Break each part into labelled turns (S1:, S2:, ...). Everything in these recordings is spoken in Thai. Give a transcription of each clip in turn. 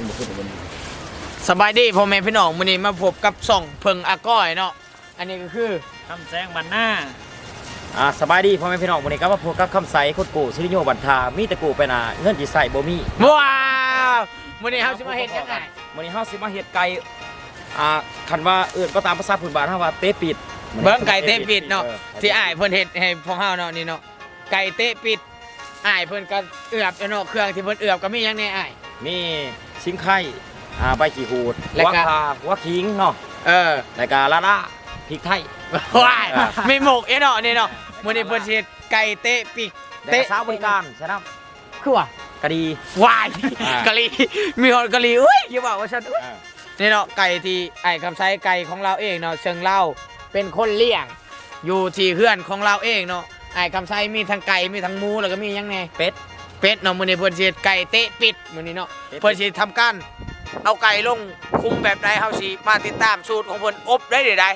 S1: มันบ่ขึ้นบน
S2: สบายดีพ่อแม่พี่น้องมื้อนี้มาพบกับส่องเพิงอาก้อยเนาะอันนี้ก็คือ
S3: คำแซงบันหน้า
S1: อ่าสบายดีพ่อแม่พี่น้องวันนี้ก็มาพบกับคำใสโคตรกูสุริโยบันทามีแตะกูไปนาเงินจีใส่บ่มี
S2: ว้าวมื้อนี้เฮาสิมาเฮ็ดจังไง
S1: วันนี้เฮาสิมาเฮ็ดไก่อ่าคันว่าเอื่นก็ตามภาษาพื้นบ้านเฮาว่าเตะปิด
S2: เบิ่งไก่เตะปิดเนาะ
S1: ออ
S2: ที่อ้ายเพิ่นเฮ็ดให้พวกเฮาเนาะนี่เนาะไก่เตะปิดอ้ายเพิ่นก็เอือบเนาะเครื่องที่เพิ่นเอือบก็มีหยังแน่อ้าย
S1: มี ชิงไข่อ่าใบขี้หูด
S2: แล้ว
S1: หัว
S2: ก็
S1: คาหัวขิงเนาะ
S2: เออ
S1: แล้วก็ละละพริกไทย
S2: ว้ายมีหมกเอ้เนาะนี่เนาะมื้อนี้เพิ่นสิเฮ็ดไก่เตะปิด
S1: แล้วก็สาวบริการใช่ไหม
S2: คือว่ากะ
S1: ดี
S2: วาย
S1: อ่ากะ
S2: ลีมีฮอดกะลีเอ้ยอย่าบอกว่าฉันอุ๊ย
S1: อ่า
S2: นี่เนาะไก่ที่ไอ้คำใช้ไก่ของเราเองเนาะเชิงเล่าเป็นคนเลี้ยง อยู่ที่เฮือนของเราเองเนาะไอ้คำใช้มีทั้งไก่มีทั้งหมูแล้วก็มีหยังไง
S1: เป็ด
S2: เป็ดเนาะมื้อนี้เพิ่นสิเฮ็ดไก่เตะปิดมื้อนี้เนาะ
S1: เตะปิด
S2: เพิ่นสิทำการเอาไก่ลงคุมแบบใดเฮาสิมาติดตามสูตรของเพิ่นอบได้เด้ใด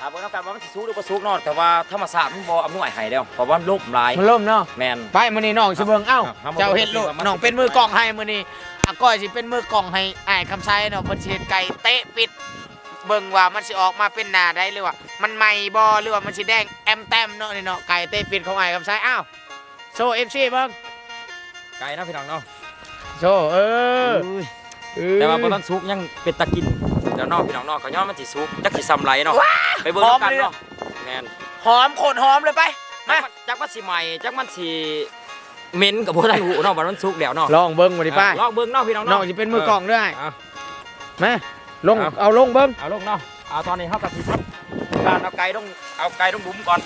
S1: อ่าเบิ่งนำกันว่ามันสิสุกหรือบ่สุกเนาะแต่ว่าธรรมศาสตร์มันบ่อำนวยให้แล้วเพราะว่ามันล่มหลาย
S2: มันล่มเนาะ
S1: แม่น
S2: ไปมื้อนี้น้องสิเบิ่งเอ้า
S1: ครับ
S2: เจ้าเฮ็ดโลด
S1: ครับ
S2: น้องเป็นมือกลองให้มื้อนี้อาก้อยสิเป็นมือกลองให้ไอ้คำใช้เนาะเพิ่นสิเฮ็ดไก่เตะปิด เบิ่งว่ามันสิออกมาเป็นหน้าได้หรือว่า มันใหม่บ่หรือว่ามันสิแดงแอมแต้มเนาะนี่เนาะไก่เตะปิดของไอ้คำใช้อ้าวโชว์ FC เบิ่ง
S1: ไก่นะพี่น้องเนาะ
S2: โชว์เออ
S1: แต่ว่าบ่ทันสุกยังเป็นตะกินเดี๋ยวเนอกพี่น้องเนอกเขาย้อนมันสิสุกจักสิซ้ำไรเนาะไปเบิ่งนำกันเนาะแม่น
S2: หอมโคนหอมเลยไป
S1: จั
S2: มาก
S1: มันจักมันสิใหม่จักมันสิเหม็นกับบ่ทันหูเนาะว่ามันสุกแล้วเนาะ
S2: ลองเบิ่งมาดิป้า
S1: ลองเบิ่งเนาะพี่น้อง
S2: น้อ
S1: เนาะ
S2: งสิเป็นมือกลองด้วย
S1: เอา
S2: มาลง
S1: เอา
S2: เอาลงเบิ่ง
S1: เอาลงเนาะเอาตอนนี้เฮากับสิทำการเอาไก่ต้องเอาไก่ต้องบุ้มก่อน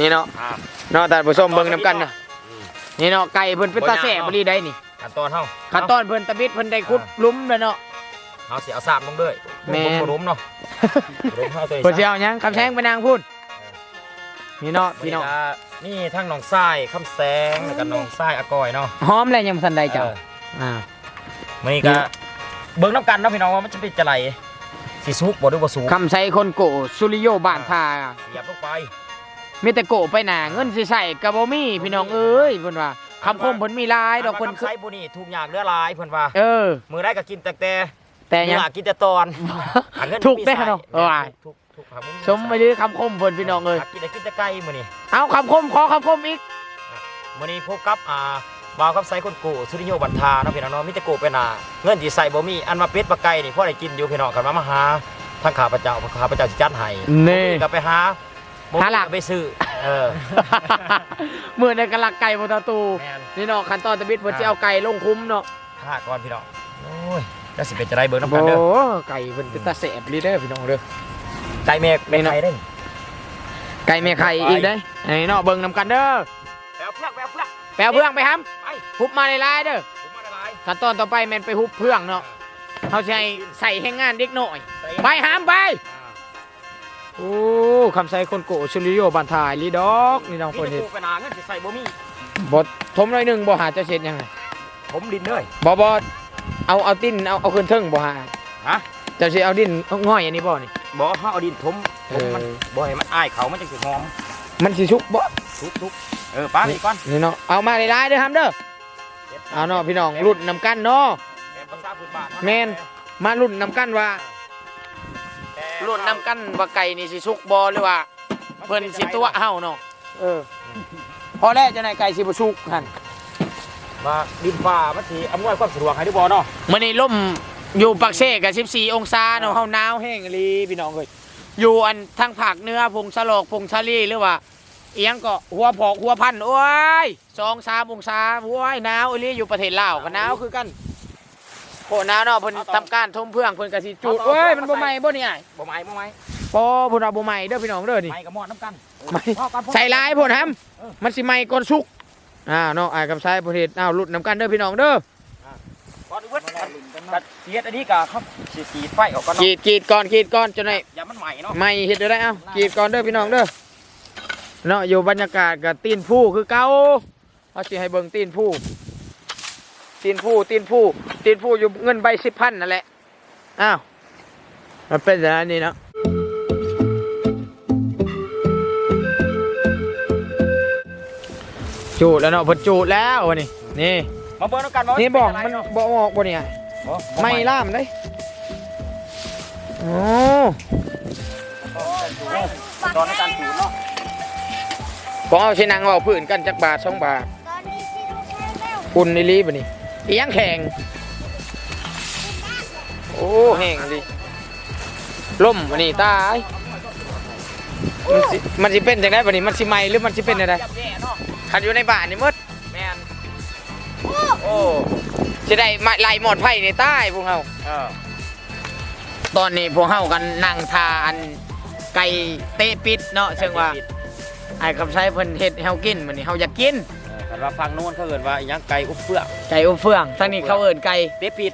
S2: นี่เนาะ
S1: อ่า
S2: เนาะแต่ผู้ชมเบิ่งนํกันนะ นี่เนาะไก่เพิ่นเป็นตาแสบบ่ดีได้นี่
S1: ขั้นตอนเฮา
S2: ขั้นตอนเพิ่นตะบิดเพิ่นได้ขุดหลุมแล้วเนาะ
S1: เฮาสิเอาสามลงเด้อ
S2: แม่น
S1: บ่รุมเนาะบ่รุมเฮาตัวนี้
S2: เพิ่นสิเอาหยังคำแซงไปนางพูดนี่เนาะพี่น้อง
S1: นี่ทั้งหนองทรายคำแสงแล้วก็หนองทรายอากอยเนาะ
S2: หอมแล้วยังบ่ทันได้เจ้า
S1: เออ
S2: อ่า
S1: มื้อนี้ก็เบิ่งน้ำกันเนาะพี่น้องว่ามันจะเป็นจะไรสิสุกบ่หรือบ่สุก
S2: คำใช้คนโกสุริโยบ้านทา
S1: เสียบลงไป
S2: มีแต่โกไปหนาเงินสิใส่กะบ่มีพี่น้องเอ้ยเพิ่นว่าคำคมเพิ่นมีหลายดอกเพิ่น
S1: คำไซบุนี่ทุกอย่างเรือหลายเพิ่นว่า
S2: เออ
S1: มือได้ก็กินแต่แต่
S2: แต่ยัง
S1: เนื้อกินแต่ตอนหาเงิน
S2: ถูกได้
S1: มีใส่
S2: เนาะเออว่ะ
S1: ถูกถูกหาเงิน
S2: สมไปดื้อคำคมเพิ่นพี่น้องเอ้ย
S1: หากินแต่กินแต่ไก่มื้อนี้
S2: เอาคำคมขอคำคมอีก
S1: มื้อนี้พบกับอ่าบ่าวกับไซคนกูสุริโยบันทาเนาะพี่น้องเนาะมีแต่กูไปหนาเงินที่ใส่บ่มีอันมาเป็ดปลาไก่นี่พอได้กินอยู่พี่น้องกันมามาหาทางข้าพเจ้าข้าพเจ้าสิจัดให้
S2: นี่
S1: ก็ไปหา บ่มี
S2: หาหลัก
S1: ก็ไปซื้อเออ
S2: มื้อในกะลักไก่บ่ตาตู
S1: แม่น
S2: นี่เนาะขั้นตอนตะบิดเพิ่นสิเอาไก่ลงคุ้มเนาะ
S1: ข้าก่อนพี่น้องโอ้ยแล้วสิเป็นจะได้เบิ่งน้ำ
S2: โอ้
S1: กันเด้อ
S2: ไก่เพิ่นเป็นตาแสบลีเด้อพี่น้องเด้อ
S1: ไก่เมฆเป็นไงเด้อ
S2: ไก่แม่ไข่อีกเด้อไอ้เนาะเบิ่งนำกันเด้อ
S1: แปลวเพื่อกแปลวเพื่อก
S2: แปลเพื่องไปหํ
S1: ไป
S2: ฮุบมาในลายๆเด้อ
S1: ผมมาละลาย
S2: ขั้นตอนต่อไปแม่นไปฮุบเพื่องเนาะเฮาสิให้ใส่แห้งงานเด็กน้อย
S1: ไป
S2: ไปหามไป โอ้คำใส่คนโกชุลิโยบันทายลีดอกนี่น้อง
S1: นี่
S2: คน
S1: จะ
S2: เห็น
S1: ปลูกไปนาเงินสิใส่บ่มี
S2: บดทมหน่อยหนึ่งบ่หาเจ้าเช็ดยังไง
S1: ผมดินเลย
S2: บ่บ่เอาเอาติ้นเอาเอาขึ้นเทิงบ่หา
S1: ฮะ
S2: เจ้าสิเอาดินเอาง่อยอันนี้บ่นี่
S1: บ่เฮาเอาดินถมผมมัน
S2: เออ
S1: บ่ให้มันอ้ายเขามันจังสิหอม
S2: มันสิชุกบ่
S1: ทุกๆเออป้านี่ก่อน
S2: นี่เนาะเอามาหลายๆเด้อฮัมเด้อเอาเนาะพี่น้องรุ่นนำกันเนาะ
S1: แม่นภาษาพื้นบ้าน
S2: แม่นมารุ่นนำกันว่า
S1: แต่
S2: รุ่นนำกันว่าไก่นี่สิชุกบ่หรือว่าเพิ่นสิตัวเฮาเนาะเออ พอแล้วเจ้านายไก่สิบ่ชุกหั่น
S1: ว่าดินฟ้ามันสิอำนวยความสะดวกให้ได้บ่เนาะ
S2: มื่อนี้ล่มอยู่ปักเซ่กับ 14 องศาเนาะเฮาหนาวแห้งอีหลีพี่น้องเอ้ยอยู่อันทางภาคเหนือพงสลอกพงชาลีหรือว่าเอียงก็หัวผอกหัวพันโอ้ยสองสามองศาโอ้ยหนาวอีหลีอยู่ประเทศลาวก็หนาวคือกันโหห นาวเนาะเพิ่นทำการทมเพื่องเพิ่นก็สิจูดเอ้ยมันบ่ใหม่บ่นี่อ้าย
S1: บ่ไหม้บ่ไหม้
S2: ปอเพิ่นว่าบ่ใหม่เด้อพี่น้องเด้อนี่
S1: ไหม้กับหมอดน้ำกัน
S2: ไหม้
S1: พอกันพอ
S2: ใส่ลายพ่นแฮมมันสิใหม่ก่อนสุกอ่าเนาะอ้ายกับชายประเทศอ้าวรุ่นนํกันเด้อพี่น้องเด้อ
S1: ก่อนอื่นกัดเสียดอันนี้ก็ครับสิสีไฟออกก่อน
S2: กรี
S1: เนาะ
S2: ดกรีดก่อนกรีดก่อนจนไอ้
S1: อย่ามันไหม้เนาะ
S2: ไม่เห็ดได้เอ้ากรีดก่อนเด้อพี่น้องเด้อเนาะอยู่บรรยากาศกับตีนผู้คือเก่าเอาสิให้เบิ่งตีนผู้ ตีนผู้ตีนผู้ตีนผู้อยู่เงินใบสิบพันนั่นแหละอ้าวมันเป็นอย่างนี้เนาะจูดแล้วเนาะเพิ่นจูดแล้ววันนี้นี่
S1: มาเบิ่งน้ำกันว่า
S2: นี่บอก
S1: เป็
S2: มัน
S1: อะไรเนาะ
S2: บอกออกบ่เนี่ยไม่ล่ามเลยโอ้
S1: ตอนในการถูเนาะ
S2: ของเอาชินังเอาพื้นกันจักบาทสองบาท
S3: ตอนนี้ที่ลูกแห้งแล้ว
S2: อุ่นนี่รีบนี่ อีหยังแข็งโอ้แห้งดิล่มวันนี้ตายมันสิมันสิเป็นจังไดบัดนี้มันสิไหมหรือมันสิเป็นอะไร
S1: ยับแย่เนาะ
S2: คันอยู่ในบ้านนี่หมด
S1: แมน
S2: โอ้สิได้มาไล่หมดไผ่ในใต้พวกเฮา
S1: เออ
S2: ตอนนี้พวกเฮากันนั่งทาอันไก่เตะปิดเนาะซึ่งว่าไอ้คำใช้เพิ่นเฮ็ดให้เฮากินมื้อนี้เฮาอยากกิน
S1: เออ แต่ว่าฟังโน้นเขาเอิ้นว่าอิหยังไก่อุบเฟือก
S2: ไก่อบเฟืองทั้งนี้เขาเอิ้นไก่
S1: เตะปิด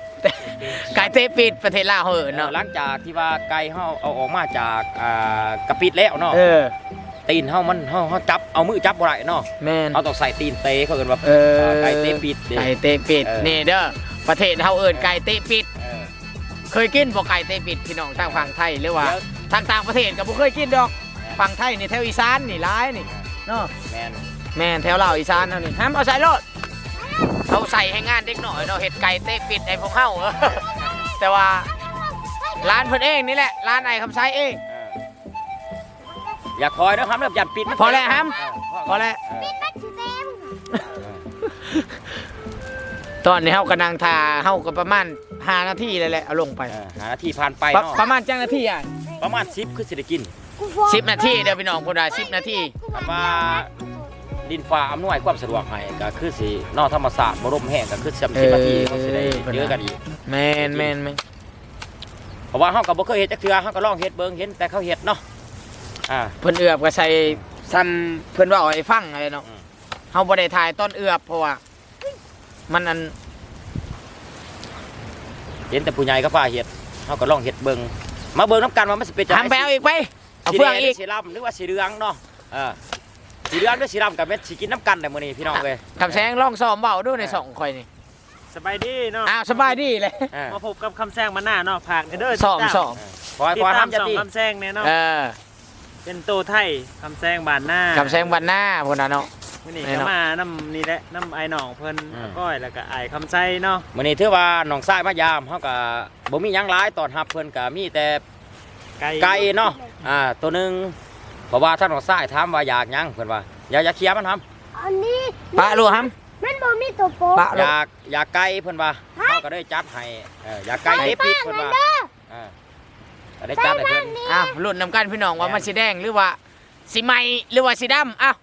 S2: ไก่เตะปิดประเทศลาวเขาเอิ้น
S1: เออ
S2: เนาะ
S1: หลังจากที่ว่าไก่เฮาเอาออกมาจากอ่ากระปิดแล้วเนาะ
S2: เออ
S1: ตีนเฮามันเฮาเฮาจับเอามือจับบ่ได้เนาะ
S2: แม่น
S1: เอาต้องใส่ตีนเตะเขาเอิ้นว่า
S2: เออ
S1: ไก่เตะปิดเด้
S2: ไก่เตะปิด
S1: เออ
S2: นี่เด้อประเทศเฮาเอิ้นไก่เตะปิด
S1: เออ
S2: เคยกินบ่ไก่เตะปิดพี่น้องทางฝั่งไทยหรือว่า
S1: เดี๋ยว
S2: ทางต่างประเทศก็บ่เคยกินดอกฝั่งไทยนี่แถวอีสานนี่หลายนี่เนาะ
S1: แมน
S2: แม่นแถวลาวอีสานเท่านี้ห้ามเอาใส่รถเอาใส่ให้งานเด็กหน่อยเนาะเห็ดไก่เตะปิดไอ้พวกเฮาเออแต่ว่าร้านเพิ่นเองนี่แหละร้านไอ้คำไซเอง
S1: เอออย่าคอยนะครับเริ่มยันปิดมัน
S2: พอแล้วครับ
S1: เออ
S2: พอแล้ว
S1: เออ
S3: ปิดมันสิเต็ม
S2: ตอนนี้เฮากำลังทาเฮาก็ประมาณ5นาทีเลยแหละเอาลงไป
S1: เออหานาทีผ่านไป
S2: ประ
S1: เนาะ
S2: ประมาณจังนาทีอะ
S1: ประมาณ10คือสิได้กิน
S3: กูฟ้อง
S2: 10นาทีเด้อพี่น้องพุ่นว่า10นาที
S1: คำว่า ดินฟ้าอำนวยความสะดวกให้ก็คือสินอกธรรมศาสตร์บรมแห้งก็คือ10นาทีเขาสิได้เจอกันอีก
S2: แม่นแม่นแม่น
S1: เพราะว่าเฮาก็บ่เคยเฮ็ดจักเทื่อเฮาก็ลองเฮ็ดเบิ่งเห็นแต่เขาเฮ็ดเนาะอ่า
S2: เพิ่นเอือบก็ใส่ซ้ำเพิ่นว่าเอาให้ฟังอะไรเนาะ
S1: อืม
S2: เฮาบ่ได้ถ่ายต้นเอือบเพราะว่ามันอัน
S1: เห็นแต่ผู้ใหญ่ก็พาเฮ็ดเฮาก็ลองเฮ็ดเบิ่งมาเบิ่งนํกันว่ามันสิเป็นจัง
S2: ทำไป
S1: ได๋
S2: เอาอีกไปเอา
S1: สี
S2: เฟื
S1: แด
S2: อง
S1: งห
S2: อี
S1: รือกสีดำหรือว่าสีเหลืองเนาะเออ สีเหลืองหรือสีดำกับเม็ดสีกินน้ำกันแต่มื้อนี้พี่น้องเว้ย
S2: คำแสงลองซ้อมเบาดูในสองคอยนี่
S4: สบายดีเนาะ
S2: อ้าวสบายดีเลย
S1: เออ
S4: มาพบกับคำแซงมาหน้าเนาะผากเด้อ
S2: ซ้อม
S4: ติดตา
S2: ซ้อม
S1: ขอให้
S4: ติด
S1: ขอ
S4: ตาม
S1: ทำจะ
S4: สอง
S1: ตี
S4: คำแซงเนี่ยเนาะ
S2: เออ
S4: เป็นตัวไทยคำแซงบานหน้า
S2: คำแสงวันหน้าพวกนั้นเนาะ
S4: วันนี้
S2: แน่
S4: ก็
S2: เนาะ
S4: มาน้ำนี่แหละน้ำไอ้หนองเพิ่นก้อยแล้วก็ไอ้คำไซเนาะ
S1: มื้อนี้ถือว่าน้องชายมายามเฮาก็บ่มีหยังหลายตอนรับเพิ่นก็มีแต่
S4: ไก่
S1: ไก่เนาะอ่าตัวหนึง เพราะว่าท่านน้องชายถามว่าอยากหยังเพิ่นว่าอยากอยากเคลียร์มันทำ
S3: อันนี้
S2: ปะรู้ฮัม
S3: มันบ่มีตัวโป๊ะ
S2: ปะ
S1: อ
S2: รู้
S1: ยากอยากไก่เพิ่นว่าเฮาก็ได้จัดให้เอออยากไก่เตะปิดเพิ่นว่า
S3: เด้อ
S1: เออก็ได้จัดให้เพิ่น
S2: อ้าวรุ่นนำกันพี่น้องว่ามันสีแดงหรือว่าสีไหมหรือว่าสีดำอ้าว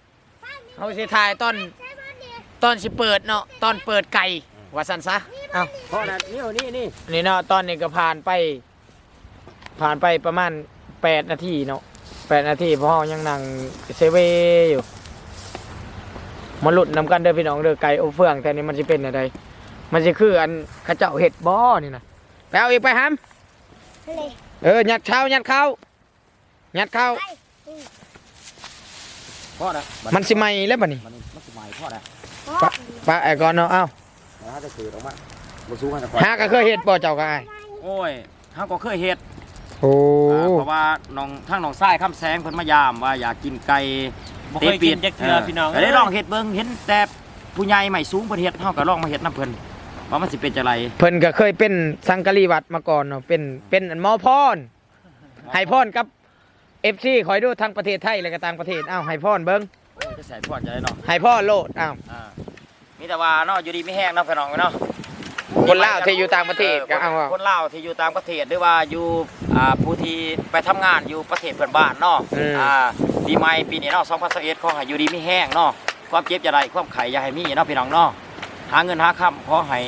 S2: เขาสีทายตอน
S3: ใช่บ้านนี้
S2: ตอนสิเปิดเนาะตอนเปิดไก่ว่าสันซะอ้าว
S1: เพราะนั้นนี่นี่นี่
S2: นี่เนาะตอนนี้ก็ผ่านไป ผ่านไปประมาณ 8 นาทีเนาะ 8นาทีเพราะเรายังนั่งเซเวอยู่มาลุ้นนำกันเด้อพี่น้องเด้อไก่อบเฟืองแต่นี่มันสิเป็นอะไรมันสิคืออันเข้าเจ้าเห็ดบ่อนี่นะไปเอาอีกไปฮัม
S3: เลย
S2: เออยัดเข้ายัดเข้ายัดเข้า
S3: ไป
S1: พ่อนะ
S2: มันสิไหมแล้วบัดนี้
S1: มันมันสิใหม่พ่อนะ
S3: พ่อ
S2: ปะไอ้ก่อนเนาะเอ้า
S1: แล้วถ้าจะสื่อออกมาบ่สู้กันกับ
S2: หาก็เคยเห็ดบ่เจ้าก็ไอ้าย
S1: โอ้ยเฮาก็เคยเฮ็ด
S2: โอ้
S1: อ่าเพราะว่าน้องทั้งน้องทรายคำแสงเพิ่นมายามว่าอยากกินไก่
S4: บ่เคยกินจักเทื่อพี่น้อง
S1: ก็ได้ลองเฮ็ดเบิ่งเห็นแต่ผู้ใหญ่ใหม่สูงเพิ่นเฮ็ดเฮาก็ลองมาเฮ็ดนํเพิ่นว่ามันสิเป็นจังได
S2: เพิ่นก็เคยเป็นสังกะรีวัดมาก่อนเนาะเป็นเป็นหมอพรให้พรกับ FC คอยดูทั้งประเทศไทยและก็ต่างประเทศอ้าวให้พรเบิ่ง
S1: จะใส่พอดจะได้เนาะ
S2: ให้พรโลดอ้าว
S1: อ่ามีแต่ว่าเนาะอยู่ดีไม่แห้งเนาะพี่น้องเนาะ
S2: คนลาวที่อยู่ต่างประเทศก็เอาว่า
S1: คนลาวที่อยู่ต่างประเทศหรือว่าอยู่อ่าผู้ที่ไปทำงานอยู่ประเทศเพื่อนบ้านเนาะ
S2: อืม
S1: อ่าปีใหม่ปีนี้เนาะ2021ขอให้อยู่ดีไม่แห้งเนาะความเจ็บจะได้ความไข่อย่าให้มีเนาะพี่น้องเนาะหาเงินหาคำขอให้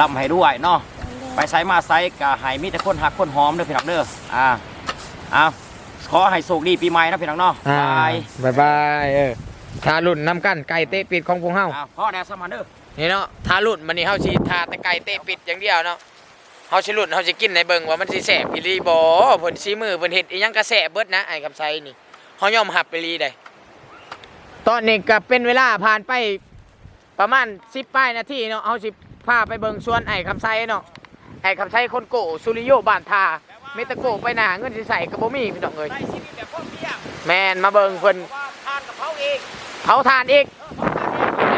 S1: ร่ำให้ด้วยเนาะไปไซมาไซก็ให้มีแต่คนหักคนหอมเด้อพี่น้องเด้ออ่าเอาขอให้โชคดีปีใหม่นะพี่น้องเนาะ
S2: อ่า
S1: บาย
S2: บายบายเออทารุ่นนำกันไก่เตะปิดของพวกเฮา
S1: อ่าพ่อแดดสมันเด้อ
S2: นี่เนาะทารุ่นมันนี่เฮาสิทาต่ไก่เตะปิดอย่างเดียวเนาะเฮาสิรุ่นเฮาสิกินในเบิ่งว่ามันสิแซ่บอีหลีบ่เพิ่นสีมือเพิ่นเฮ็ดอีหยังก็แซ่บเบิดนะไอ้คำไสนี่เฮายอมรับไปลีได้ตอนนี้ก็เป็นเวลาผ่านไปประมาณ10ป้ายนาทีเนาะเฮาสิพาไปเบิ่งสวนไอ้คำไสเนาะไอ้คำไสคนโกสุริโยบ้านทาเมตะโกไปหนาเงินสิใส่ก็บ่มีพี่น้องเอ้ย
S1: ได้ชีวิตแบบพ่อเพีย
S2: แม่นมาเบิ่งเพิ่น
S1: ว่าทานเขาเอง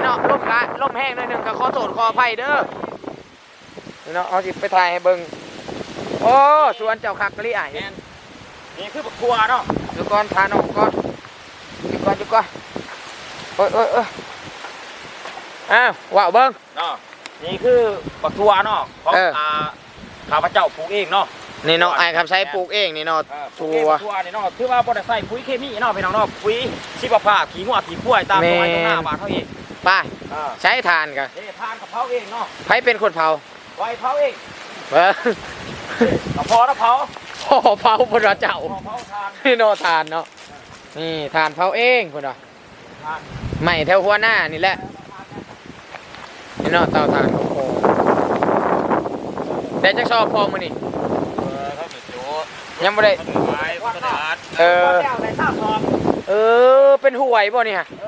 S2: เผาทานอีกไอ้เนาะล่มละล่มแห้งหน่อยหนึ่งก็ขอโทษขออภัยเด้อพี่น้องเอาสิไปถ่ายให้เบิ่งโอ้สวนเจ้าคักกะลิอ้าย
S1: แม่นนี่คือบักทัวเนาะ
S2: ดูก่อนทานออกก่อนดูก่อนดูก่อนโอ้ยโอ้ยโอ้ยอ้าวว้าวเบิ่ง
S1: เนาะนี่คือบักทัวเนาะของ
S2: เอออ่า
S1: ข้าพเจ้าปลูกเองเนาะ
S2: นี่เนาะไอ้คำใช้ปลูกเองนี่เนาะ
S1: เออปลูก
S2: ทั
S1: เอง
S2: ว
S1: บักทัวนี่เนาะถือว่าบ่ได้ใส่ปุ๋ยเคมีเนาะพี่น้องเนาะปุ๋ยชีวภาพขี้งัวขี้ควายตามตรงไหนตรงหน้าบ้านเฮาเอง
S2: ไป
S1: อ่า
S2: ใช้ทานกัน
S1: นี่ทานกับเผาเองเนาะ
S2: ไผเป็นคนเผา
S1: ไว้เผาเอง
S2: เบ้อ
S1: กับพอแล้วเผา
S2: พ่อเผาพระเจ้า
S1: พอเผาทาน
S2: นี่เนาะทานเนาะนี่ทานเผาเองพุ่นน่ะ
S1: ทาน
S2: ไม่แถวหัวหน้านี่แหละนี่เนาะเตาทานของพ่อแต่จักชอบพ่อมื้อนี่
S4: เออเขาเป็นโจ้
S2: ยังบ่ได้
S4: เขาเป็นไม้เขาเป็นอาร์ต
S2: เออ
S1: ว่าแล้วในท่าทอง
S2: เออเป็นห่วยบ่นี่ฮะ
S1: เอ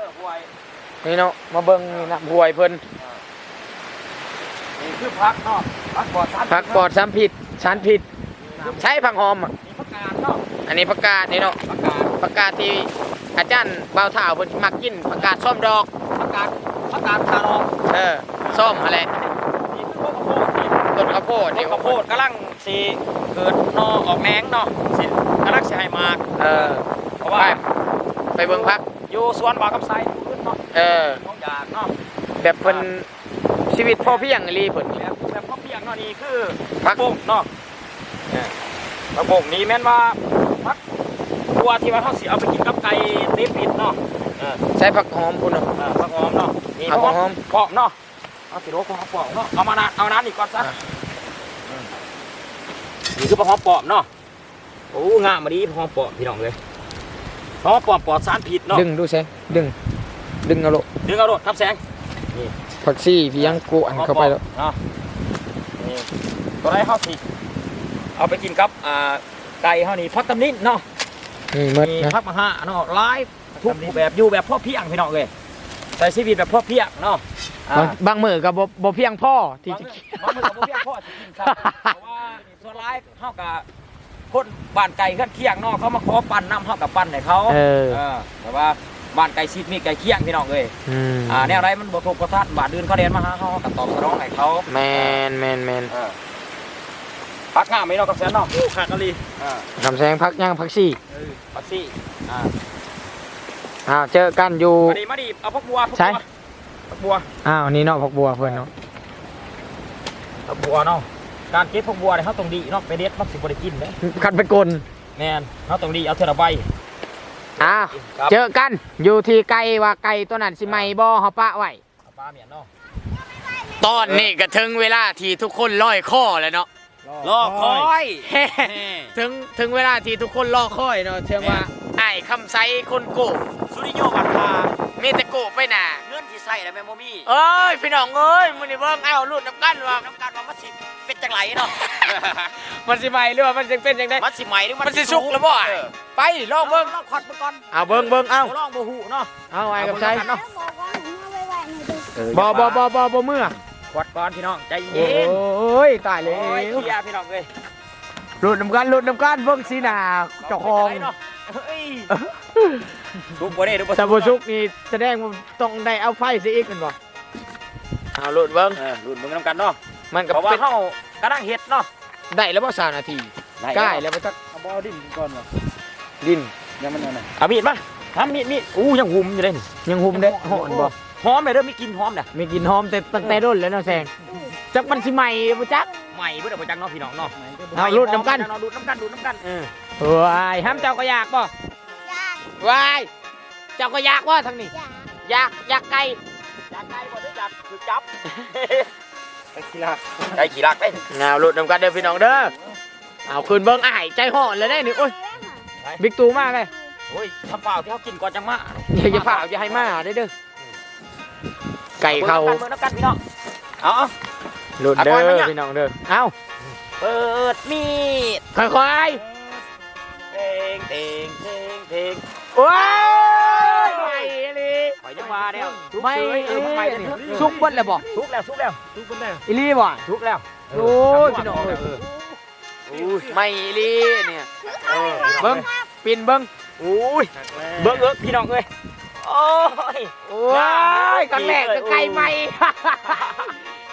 S1: อหวย
S2: นี่เนาะมาเบิ่งนี่นะห่วยเพิ่น
S1: นี่คือพักเนาะพักปลอดสาร
S2: ผักปลอดสารพิษสารพิษใช้ผักหอมอะ
S1: มีผักกาดเนาะ
S2: อันนี้ผักกาดนี่เนาะ
S1: ผักกาด
S2: ผักกาดที่อาจารย์เบาเท่าเพิ่นมักกินผักกาดส้มดอก
S1: ผักกาดผักกาดทานอง
S2: เออส้มอะไร
S1: นี่คือพวกข้าวโพดนี่
S2: ต้นข้าวโพด
S1: นี่
S2: นี่
S1: ข้าวโพดกำลังสิเกิดหนอออกแหนงเนาะสิกำลังสิให้มาก
S2: เออ
S1: เพราะว่า
S2: ไปไปเบิ่งพัก
S1: อยู่สวนบ่าวกับไซพื้น เนาะ
S2: เออ
S1: ของอยากเนาะ
S2: แบบเพิ่นชีวิตพอเพียงอีหลีเพิ่น
S1: แบบแบบพ่อเพียงเนาะนี่คือ
S2: ผั
S1: ผั
S2: ก
S1: กบงเนาะเนี่ยผักบงนี่แม่นว่าผักตัวที่ว่าเฮาสิเอาไปกินกับไก่เต็มปิดเนาะเออ
S2: ใช้ผักหอมพุ่นเนาะ
S1: อ่าผักหอมเนาะนี่
S2: ผักหอม
S1: ปอกเนาะเอาสิโลของปอกเนาะเอามานานเอาน้ำอีกก่อนซะ
S2: อะ
S1: อืมนี่คือผักหอมปอกเนาะโอ้งามมาดีผักหอมปอกพี่น้องเลยผักหอมปอกปลอดสารพิษเนาะ
S2: ดึงดูแสงดึง ดึงเอาโลก
S1: ดึงเอาโลดทับแสง
S2: ผักซี่พี่ยังกูอันเข้าไปแล้ว
S1: เนาะนี่ตัวไรเฮาสิเอาไปกินกับอ่าไก่เฮานี่พักตำนินเนาะ
S2: นี่หมด
S1: มี
S2: นะ
S1: พักมาห้าเนาะไลฟ์ทุกแบบอยู่แบบพ่อเพียงพี่น้องเลยใช้ชีวิตแบบพ่อเพียงเนาะอ่า
S2: บางบางมื้อก็บ่บ่เพียงพอที่
S1: บาง
S2: จะ
S1: บางมือกับพ่อเพียงพ่อจะกินครับเพราะว่าส่วนไลฟ์เฮากับคนบ้านไก่เคลื่อนเคียงเนาะเขามาขอปั่นน้ำเฮากับปั่นให้เขา
S2: เออ
S1: เออแต่ว่า บ้านไก่ซีดมีไก่เคียงพี่น้องเลย
S2: อืม
S1: อ่าแนวไรมันบ่ถูกกระทัดบ้านอื่นเขาเดินมาหาเขาก็ตอบสนองให้เขา
S2: แมนแมนแมน
S1: เออพักงามไหมเนาะกับแสนเนาะ
S4: โอ้ขาดกะลี
S1: อ่า
S2: คำแสงพักยังพักซี่
S1: ปักซี่อ่า
S2: อ้าวเจอกันอยู่
S1: มาดีมาดีเอาพักบัวพัก
S2: ใช่
S1: บัวพักบัว
S2: อ้าวนี่เนาะผักบัวเพื่อนเนาะ
S1: พักบัวเนาะการเก็บพักบัวเนี่ยเขาต้องดีเนาะไปเด็ดมักสิบ่ได้กินเด้
S2: คันไปกล
S1: แม่นเขาต้องดีเอาเท่าละใบ
S2: อ้าว
S1: ครับ
S2: เจอกันอยู่ที่ไก่ว่าไก่ตัวนั้นสิไม่บ่เฮาปะไว้
S1: เอาปลาเมียนเนาะ
S2: ตอนนี้ก็ถึงเวลาที่ทุกคนลอยคอแล้วเนาะ
S1: รอคอย
S2: ถึงถึงเวลาที่ทุกคนรอคอยเนาะเชื่อว่าไอ้คำไซคนโกะ
S1: สุริโยบัตรพา
S2: มีแต่โกะไปหน่ะ
S1: เงินที่ใส่แล้วแม่โมมี่
S2: เอ้ยพี่น้องเอ้ยมื้อนี้เบิ่งเอ้ารุ่นน้ำกันว่า
S1: น้ำการว่ามันสิเป็นจังไหลเนาะ
S2: มันสิใหม่หรือว่ามันสิเป็นจังได๋
S1: มันสิใหม่หรือ
S2: มันสิสุกแล้วบ่
S1: เออ
S2: ไปลองเบิ่ง
S1: ลองขอดมันก่อน
S2: เอาเบิ่งเบิ่งเอา
S1: ลองบ่หูเนาะ
S2: เอาไอ้คำไซ
S3: แล้วบอกว่าหนูเอาไว้ไว้หนูจะ
S2: บ่บ่บ่บ่บ่เมื่อ
S1: ขวดก่อนพี่น้องใจ
S2: โอ้
S1: เย็น
S2: ยตายแล้
S1: โอ้ยวเคลียร์พี่น้องเลย
S2: หลุดน้ำกันหลุดน้ำกันเบิ่งสีหน้าเจ้าของ
S1: เนาะเฮ้ยดูบ่ได้ดูบ่
S2: ซาบูซุกนี่แสดงว่าต้องได้เอาไฟสิอีกแม่นบ่เอาหลุดเบิ่ง
S1: เออรุ่นเบิ่งนำกันเนาะ
S2: มันก็
S1: เพราะว่า
S2: เป็น
S1: เฮากำลังเฮ็ดเนาะ
S2: ได้แล้วบ่3นาทีใกล้แล้วบ่จัก
S4: เอาบอดิ้นก่อนวะ
S2: ดิน
S4: ยังมันยังไง
S1: เอามีดมาทำมีดมีดอู้ยังหุ่มอยู่เลยนี่
S2: ยังหุมเด้หอนบ่
S1: หอมเลยเด้อมีกลิ่นหอมเด้อ
S2: มีกลินหอมแต่ตั้งแต่รุ่นแล้วเนาะแซงจักมันสิใหม่บ่จัก
S1: ใหม่เบิ่งบ่จังเนาะพี่น้องเนาะ
S2: เอารุ่นน้ำกัน
S1: เาะรุ่นน้ำกันรุ่นน้ำกันเออ
S2: ว้ายห้ามเจ้าก็อยากบ่
S3: อยาก
S2: ว้ายเจ้าก็อยากว่าทางนี้
S3: อยาก
S2: อยากอยากไก่
S1: อยากได้บ่ได้อยากคือจับ
S4: ตะกี้ละ
S1: ไก่ขี้รักได้
S2: เอาหลุดน้ำกันเด้อพี่น้องเด้อเอาคืนเบิ่งอ้ายใจห่อนเลยได้นี่โอ้ยบิ๊กตูมากเลย
S1: โอ้ยทำเปล่าที่เขากินก่อนจังมา
S2: อย่าอย่าฝ่าอย่าให้มาได้อเด้อไก่เขา
S1: เบิ่งน้ำกันเบิ่งน้ำกันพี่น้องเอาเอา
S2: หลุดเด้
S1: อะปล่อยมัน
S2: อ
S1: เนี่ย
S2: พี่น้องเด้อเอ้า
S1: เปิดมีด
S2: ค่อย
S1: เทงเทงเทงเทง
S2: ๆโอ้ยไม่เลย
S1: ไปยังมาแล้วทุก
S2: ไม่
S1: เฉยเออมันไปแล้ว
S2: ซุกเบิ้ลเลยบ่
S1: ทุกแล้วทุกแล้ว
S4: ทุกคนได้
S2: อีลี่บ่
S1: ทุกแล้ว
S2: โอ้ยพี่น้องเอ้ยไม่อีลี่เนี่ยเบิ้งปินเบิ้ง
S1: โอ้ยเบิ้งเอิกพี่น้องเอ้ยโอ้ย
S2: โอ้ยกันแรกก็ไก่ไหม่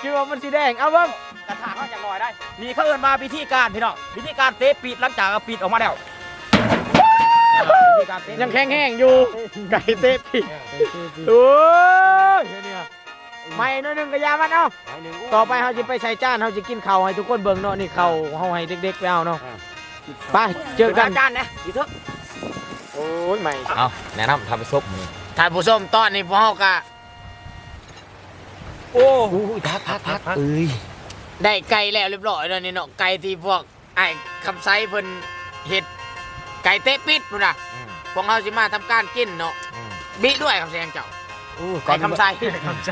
S2: คิดว่ามันสีแดง เอาเบิ้ง
S1: กระถางเขาจังหน่อยได้นี่เขาเอินมาวิธีการพี่น้อง วิธีการเตะปีดหลังจากเอาปีดออกมาแล้ววิธีการเตะ
S2: ยังแข็งแห้งอยู่ ไก่เตะผิดโอ้ยเนี่ยไม่น้อยหนึงกระยามันเอาต่อไปเขาจะไปใส่จานเขาจะกินข้าวให้ทุกคนเบิ่งเนาะนี่ข้าวเขาให้เด็กๆไปเอาเนาะ ไปเจอกัน
S1: จานนะดีเถอะ
S2: โอ้ยไม่
S1: เอาแนะนำทำไปซุปมือ
S2: ท่านผู้ชมตอนนี้พวกเขาก็
S1: โอ้โหพักพักพักเอ้ย
S2: ได้ไก่แล้วเรียบร้อยแล้วนี่เนาะไก่ที่พวกไอ้คำไซเพิ่นเห็ดไก่เตะปิดพุ่นน่ะพวกเขาสิมาทำการกินเนาะบิด้วยคำแซงเจ้าไก่คำไซ
S4: คำใจ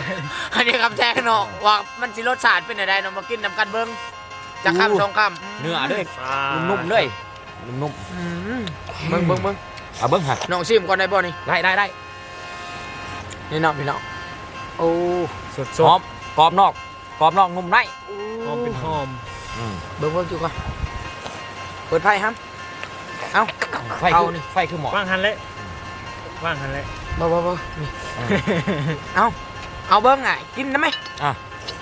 S2: อันนี้คำแซงเนาะว่ามันสิรสชาติเป็นอะไรเนาะมากินนำกันเบิ้งจะคำสองคำ
S1: เนื้อด้วยนุ่มๆด้วยนุ่ม
S2: อืมเบิ้งเบิ้งเบิ้ง
S1: ๆเอาเบิ้งหัก
S2: น้องซิมก่อนได้บ่นี่
S1: ได้ได้ได้
S2: นี่เนาะพี่น้องโอ้
S4: สด
S1: หอมกรอบนอกกรอบนอกนุ่มใน
S4: หอมเป็นหอม
S2: เบิ้งเบิ้งจุก่อนเปิดไพ่ครับเอ้า
S1: ไฟ
S2: เอา
S1: คือ
S2: นี่
S1: ไฟคือหมอ
S4: ว่างหันเลยว่างหันเลย
S2: บ่บ่บ่นี่เอาเอาเบิ้งอะกินได้ไหม
S1: อะ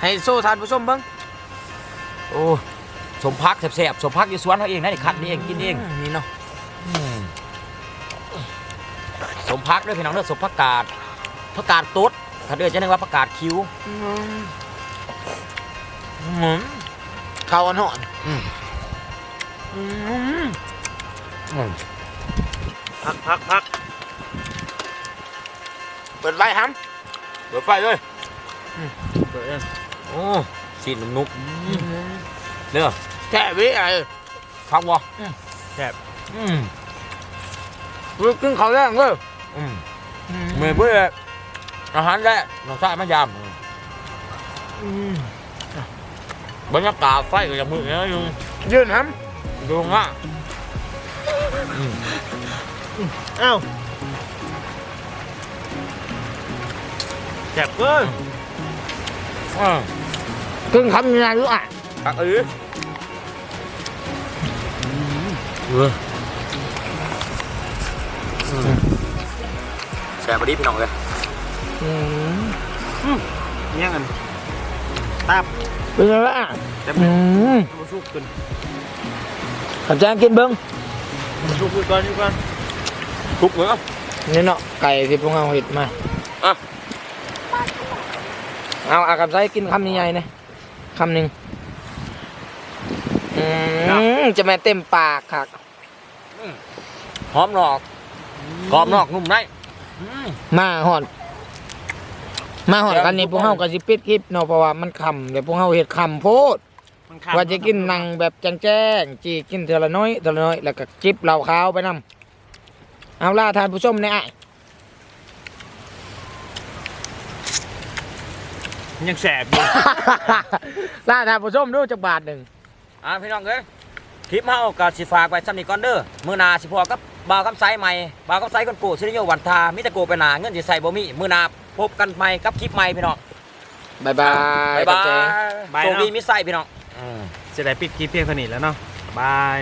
S2: ให้โซ่ทานผู้ชมเบิ้ง
S1: โอ้สมพักแสบๆสมพักอยู่สวนเขาเองนะนี่คัดนี่เองกินเอง
S2: นี่เนาะ
S1: สมพักด้วยพี่น้องเด้อสมพักกาดพักกาดตุ๊ด ถ้าเดือจะนึกว่าพักกาดคิ้ว
S2: ข้าวอ่อนหอน
S1: อืม
S2: อืม
S4: พักพักพัก
S2: เปิดไว้ครับ
S1: เปิดไฟเลย
S4: เปิดยัง
S1: โอ้สีนุ่มๆเด้อ
S2: แค่วิไอ้
S1: ฟังบ่
S4: แซ่บ
S1: อืม
S2: รู้กินข้าวแรงเลย
S1: อืมเมื่อเพื่อ อาหารแรกน้องชายมายามบรรยากาศไฟก็ยังมือเนี้ยอยู่
S2: ยืนครับ
S1: ดูง่ะ
S4: อ้าวแซ่บเกิน
S1: อ่า
S2: กินคำยังไงรู้อะ
S1: ตักเอ้ยเออแซ่บพอดีพี่น้องเลย
S4: ยังกันตับ
S2: เป็นไงบ้าง
S4: แต่
S2: อืม
S4: มาชุกกัน
S2: ขับแจงกินเบิ้ง
S4: มาชุกกันก่อนอยู่ก่อน
S1: ทุกเนื้อ
S2: นี่เนาะไก่ที่พวกเราเห็ดมา
S1: อะ
S2: เอาอากับไซกินคำใหญ่ๆนะคำหนึ่งอืมจะแม่เต็มปากค่ะ
S1: หอมนอกกรอบนอกนุ่มในอืม
S2: มาหอน มาหอนกันนี่พวกเฮาก็สิปิดคลิปเนาะเพราะว่ามันคำเดี๋ยวพวกเฮาเห็ดคำโพด
S4: มันขาด
S2: ว่าจะกินนังแบบแจ้งๆจีกินเทอละน้อยเทอละน้อยแล้วก็จิบเหล้าขาวไปนำเอาล่าทานผู้ชมเนี่ย
S4: ยังแซ่บอยู่
S2: ล่าทานผู้ชมดูจักบาทหนึ่ง
S1: อ่าพี่น้องเอ้ยคลิปมาโอกาสสิฝากไว้ซ้ำนี้ก่อนเด้อมื้อหนาสิพอกับบ่าวคำไซใหม่บ่าวคำไซคนโกสิริโยวันทามิตะโกไปหนาเงินสิใส่บ่มีมื้อหนา พบกันใหม่กับคลิปใหม่พี่น้อง
S2: บายบาย
S1: บ๊ายบา
S2: กับแจง
S1: ยโชคดีมิใส่พี่น้อง
S4: จะได้ปิดคลิปเพียงเท่านี้แล้วเนาะบาย